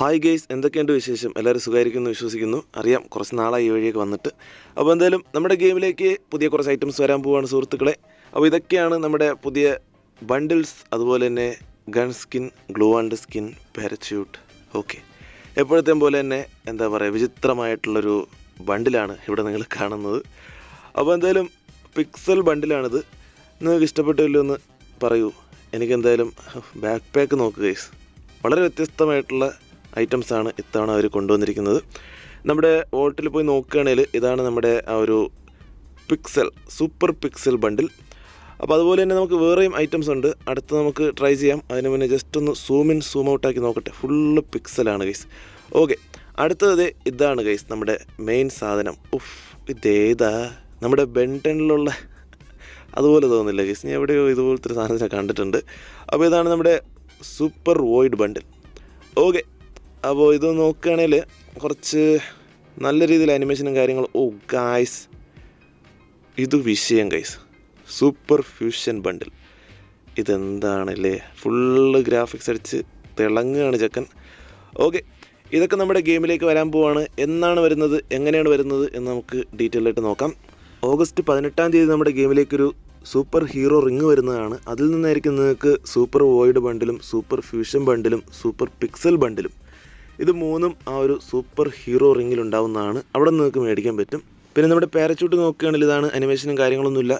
Hi guys എന്തൊക്കെയുണ്ട് വിശേഷം? എല്ലാവരും സുഖമായിരിക്കുന്നു വിശ്വസിക്കുന്നു. അറിയാം കുറച്ച് നാളായി ഈ വഴിയൊക്കെ വന്നിട്ട്. അപ്പോൾ എന്തായാലും നമ്മുടെ ഗെയിമിലേക്ക് പുതിയ കുറച്ച് ഐറ്റംസ് വരാൻ പോവുകയാണ് സുഹൃത്തുക്കളെ. അപ്പോൾ ഇതൊക്കെയാണ് നമ്മുടെ പുതിയ ബണ്ടിൽസ് അതുപോലെ തന്നെ gun skin glue and skin parachute okay എപ്പോഴത്തെ പോലെ തന്നെ എന്താ പറയുക വിചിത്രമായിട്ടുള്ളൊരു ബണ്ടിലാണ് ഇവിടെ നിങ്ങൾ കാണുന്നത്. അപ്പോൾ എന്തായാലും പിക്സൽ ബണ്ടിലാണിത് നിങ്ങൾക്ക് ഇഷ്ടപ്പെട്ടില്ലോ എന്ന് പറയൂ. എനിക്കെന്തായാലും ബാക്ക് പാക്ക് നോക്കുക ഗൈസ് വളരെ വ്യത്യസ്തമായിട്ടുള്ള ഐറ്റംസ് ആണ് ഇത്തവണ അവർ കൊണ്ടുവന്നിരിക്കുന്നത്. നമ്മുടെ വോൾട്ടിൽ പോയി നോക്കുകയാണെങ്കിൽ ഇതാണ് നമ്മുടെ ആ ഒരു പിക്സൽ സൂപ്പർ പിക്സൽ ബണ്ടിൽ അപ്പോൾ അതുപോലെ തന്നെ നമുക്ക് വേറെയും ഐറ്റംസ് ഉണ്ട് അടുത്ത് നമുക്ക് ട്രൈ ചെയ്യാം. അതിന് മുന്നേ ജസ്റ്റ് ഒന്ന് സൂം ഇൻ സൂം ഔട്ട് ആക്കി നോക്കട്ടെ. ഫുള്ള് പിക്സലാണ് ഗൈസ് ഓക്കെ അടുത്തത് ഇതാണ് ഗൈസ് നമ്മുടെ മെയിൻ സാധനം. ഉഫ് ഇതേതാ നമ്മുടെ ബെൻടണിലുള്ള അതുപോലെ തോന്നുന്നില്ല ഗൈസ് ഞാൻ എവിടെയോ ഇതുപോലത്തെ സാധനത്തിനെ കണ്ടിട്ടുണ്ട്. അപ്പോൾ ഇതാണ് നമ്മുടെ സൂപ്പർ വോയിഡ് ബണ്ടിൽ ഓക്കെ അപ്പോൾ ഇത് നോക്കുകയാണെങ്കിൽ കുറച്ച് നല്ല രീതിയിൽ അനിമേഷനും കാര്യങ്ങളും ഓ ഗായ്സ് ഇത് വിഷയം ഗൈസ് സൂപ്പർ ഫ്യൂഷൻ ബണ്ടിൽ ഇതെന്താണല്ലേ? ഫുള്ള് ഗ്രാഫിക്സ് അടിച്ച് തിളങ്ങുകയാണ് ചെക്കൻ. ഓക്കെ ഇതൊക്കെ നമ്മുടെ ഗെയിമിലേക്ക് വരാൻ പോവാണ്. എന്നാണ് വരുന്നത്? എങ്ങനെയാണ് വരുന്നത്? എന്ന് നമുക്ക് ഡീറ്റെയിൽ ആയിട്ട് നോക്കാം. ഓഗസ്റ്റ് പതിനെട്ടാം തീയതി നമ്മുടെ ഗെയിമിലേക്കൊരു സൂപ്പർ ഹീറോ റിങ് വരുന്നതാണ്. അതിൽ നിന്നായിരിക്കും നിങ്ങൾക്ക് സൂപ്പർ വോയിഡ് ബണ്ടിലും സൂപ്പർ ഫ്യൂഷൻ ബണ്ടിലും സൂപ്പർ പിക്സൽ ബണ്ടിലും ഇത് മൂന്നും ആ ഒരു സൂപ്പർ ഹീറോ റിങ്ങിൽ ഉണ്ടാവുന്നതാണ് അവിടെ നിന്ന് നിങ്ങൾക്ക് മേടിക്കാൻ പറ്റും. പിന്നെ നമ്മുടെ പാരച്യൂട്ട് നോക്കുകയാണെങ്കിൽ ഇതാണ് അനിമേഷനും കാര്യങ്ങളൊന്നുമില്ല.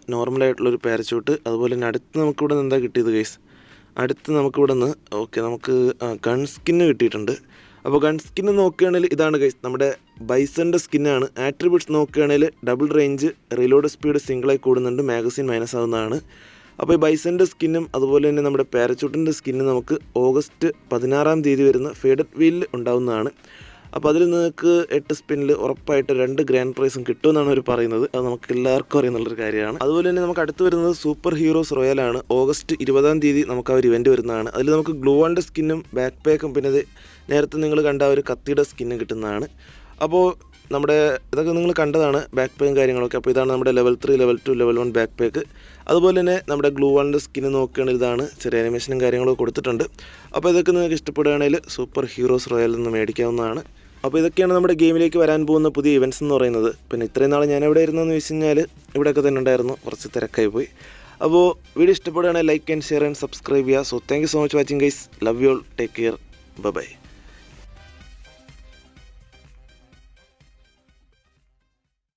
ഒരു പാരച്യൂട്ട് അതുപോലെ തന്നെ അടുത്ത് നമുക്കിവിടെ നിന്ന് എന്താ കിട്ടിയത് ഗൈസ് അടുത്ത് നമുക്കിവിടെ നിന്ന് ഓക്കെ നമുക്ക് ഗൺ സ്കിന്ന് കിട്ടിയിട്ടുണ്ട്. അപ്പോൾ ഗൺ സ്കിന്ന് നോക്കുകയാണെങ്കിൽ ഇതാണ് ഗൈസ് നമ്മുടെ ബൈസന്റെ സ്കിന്നാണ് ആട്രിബ്യൂട്ട്സ് നോക്കുകയാണെങ്കിൽ ഡബിൾ റേഞ്ച് റിലോഡ് സ്പീഡ് സിംഗിളായി കൂടുന്നുണ്ട്. മാഗസിൻ മൈനസ് ആവുന്നതാണ്. അപ്പോൾ ഈ ബൈസന്റെ സ്കിന്നും അതുപോലെ തന്നെ നമ്മുടെ പാരച്യൂട്ടിന്റെ സ്കിന്നും നമുക്ക് ഓഗസ്റ്റ് പതിനാറാം തീയതി വരുന്ന ഫേഡഡ് വീലിൽ ഉണ്ടാവുന്നതാണ്. അപ്പോൾ അതിൽ നിങ്ങൾക്ക് എട്ട് സ്പിന്നിൽ ഉറപ്പായിട്ട് രണ്ട് ഗ്രാൻഡ് പ്രൈസും കിട്ടുമെന്നാണ് അവർ പറയുന്നത്. അത് നമുക്ക് എല്ലാവർക്കും അറിയുന്നുള്ളൊരു കാര്യമാണ്. അതുപോലെ തന്നെ നമുക്ക് അടുത്ത് വരുന്നത് സൂപ്പർ ഹീറോസ് റോയലാണ്. ഓഗസ്റ്റ് ഇരുപതാം തീയതി നമുക്ക് ആ ഒരു ഇവന്റ് വരുന്നതാണ്. അതിൽ നമുക്ക് ഗ്ലൂ ആൻഡ് സ്കിന്നും ബാക്ക് പാക്കും പിന്നെ നേരത്തെ നിങ്ങൾ കണ്ട ആ ഒരു കത്തിയുടെ സ്കിന്നും കിട്ടുന്നതാണ്. അപ്പോൾ നമ്മുടെ ഇതൊക്കെ നിങ്ങൾ കണ്ടതാണ് ബാക്ക് പേയും കാര്യങ്ങളൊക്കെ. അപ്പോൾ ഇതാണ് നമ്മുടെ level three level two level one backpack അതുപോലെ തന്നെ നമ്മുടെ ഗ്ലൂ വണ്ണിന്റെ സ്കിന്ന് നോക്കുകയാണെങ്കിൽ ഇതാണ് ചെറിയ അനിമേഷനും കാര്യങ്ങളൊക്കെ കൊടുത്തിട്ടുണ്ട്. അപ്പോൾ ഇതൊക്കെ നിങ്ങൾക്ക് ഇഷ്ടപ്പെടുകയാണെങ്കിൽ സൂപ്പർ ഹീറോസ് റോയലിൽ നിന്ന് മേടിക്കാവുന്നതാണ്. അപ്പോൾ ഇതൊക്കെയാണ് നമ്മുടെ ഗെയിമിലേക്ക് വരാൻ പോകുന്ന പുതിയ ഇവന്റ്സ് എന്ന് പറയുന്നത്. പിന്നെ ഇത്രയും നാൾ ഞാൻ എവിടെ ഇരുന്നെന്ന് വെച്ച് കഴിഞ്ഞാൽ ഇവിടെയൊക്കെ തന്നെ ഉണ്ടായിരുന്നു. കുറച്ച് തിരക്കായി പോയി. അപ്പോൾ വീഡിയോ ഇഷ്ടപ്പെടുകയാണെങ്കിൽ like and share and subscribe ചെയ്യുക. So thank you so much watching guys love you all take care bye